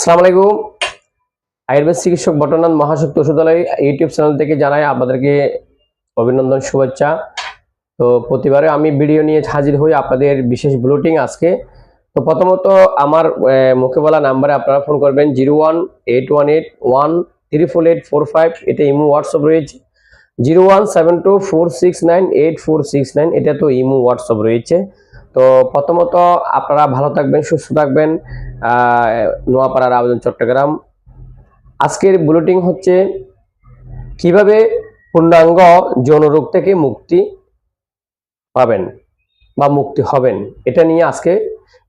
আসসালামু আলাইকুম। আয়ুর্বেদ চিকিৎসক বটনাথ মহাশক্তি ওষুধালয় ইউটিউব চ্যানেল থেকে জানাই আপনাদেরকে অভিনন্দন, শুভেচ্ছা। তো প্রতিবারে আমি ভিডিও নিয়ে হাজির হই আপনাদের বিশেষ বুলেটিং আজকে। তো প্রথমত আমার মুখে বলা নাম্বারে আপনারা ফোন করবেন zero one eight one eight one three four eight four five. এটা ইমো হোয়াটসঅ্যাপ রয়েছে। Zero one seven two four six nine eight four six nine, এটা তো ইমো হোয়াটসঅ্যাপ রয়েছে। তো প্রথমত আপনারা ভালো থাকবেন, সুস্থ থাকবেন। নোয়াপাড়ার আবেদন চট্টগ্রাম। আজকের বুলেটিন হচ্ছে কীভাবে পূর্ণাঙ্গ যৌন রোগ থেকে মুক্তি পাবেন বা মুক্তি হবেন, এটা নিয়ে আজকে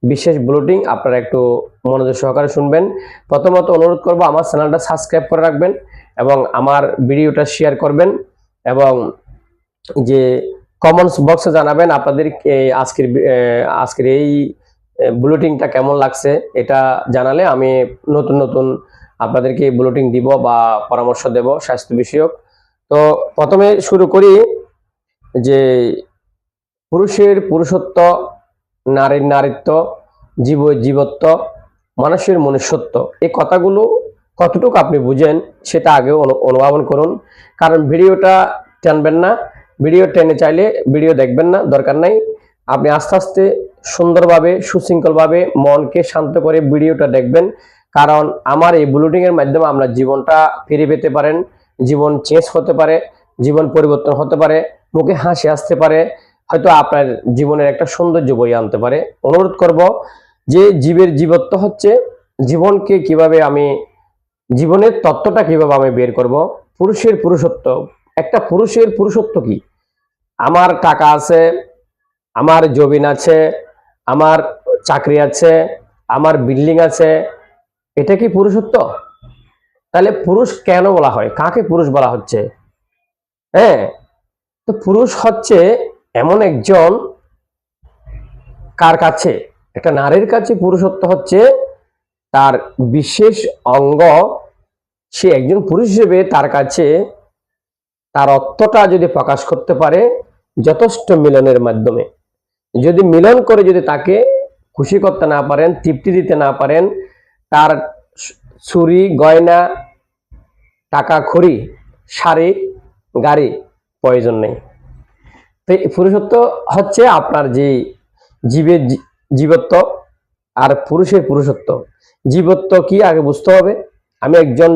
বিশেষ বুলেটিন। আপনারা একটু মনোযোগ সহকারে শুনবেন। প্রথমত অনুরোধ করব, আমার চ্যানেলটা সাবস্ক্রাইব করে রাখবেন এবং আমার ভিডিওটা শেয়ার করবেন এবং যে কমেন্টস বক্সে জানাবেন আপনাদের আজকের আজকের এই বুলেটিনটা কেমন লাগছে এটা জানালে আমি নতুন নতুন আপনাদেরকে বুলেটিন দিব বা পরামর্শ দেব স্বাস্থ্য বিষয়ক। তো প্রথমে শুরু করি যে পুরুষের পুরুষত্ব, নারীর নারীত্ব, জীব, জীবত্ব, মানুষের মনুষ্যত্ব এই কথাগুলো কতটুকু আপনি বুঝেন সেটা আগে অনু- অনুধাবন করুন। কারণ ভিডিওটা টানবেন না ভিডিও টেনে চাইলে ভিডিও দেখবেন না, দরকার নাই। আপনি আস্তে আস্তে সুন্দরভাবে, সুশৃঙ্খলভাবে মনকে শান্ত করে ভিডিওটা দেখবেন। কারণ আমার এই বুলেটিং এর মাধ্যমে আমরা জীবনটা ফিরে পেতে পারেন, জীবন চেঞ্জ হতে পারে, জীবন পরিবর্তন হতে পারে, মুখে হাসি আসতে পারে, হয়তো আপনার জীবনের একটা সৌন্দর্য বই আনতে পারে। অনুরোধ করব যে জীবের জীবত্ব হচ্ছে জীবনকে কীভাবে আমি, জীবনের তত্ত্বটা কীভাবে আমি বের করব। পুরুষের পুরুষত্ব, একটা পুরুষের পুরুষত্ব কি? আমার টাকা আছে, আমার জমিন আছে, আমার চাকরি আছে, আমার বিল্ডিং আছে, এটা কি পুরুষত্ব? তাহলে পুরুষ কেন বলা হয়? কাকে পুরুষ বলা হচ্ছে? হ্যাঁ তো পুরুষ হচ্ছে এমন একজন কার কাছে? একটা নারীর কাছে পুরুষত্ব হচ্ছে তার বিশেষ অঙ্গ। সে একজন পুরুষ হিসেবে তার কাছে তার অর্থটা যদি প্রকাশ করতে পারে যথেষ্ট মিলনের মাধ্যমে। যদি মিলন করে যদি তাকে খুশি করতে না পারেন, তৃপ্তি দিতে না পারেন, তার ছুরি গয়না টাকা খড়ি শাড়ি, গাড়ি প্রয়োজন নেই। তো পুরুষত্ব হচ্ছে আপনার যে জীবের জীবত্ব আর পুরুষের পুরুষত্ব। জীবত্ব কি আগে বুঝতে হবে? আমি একজন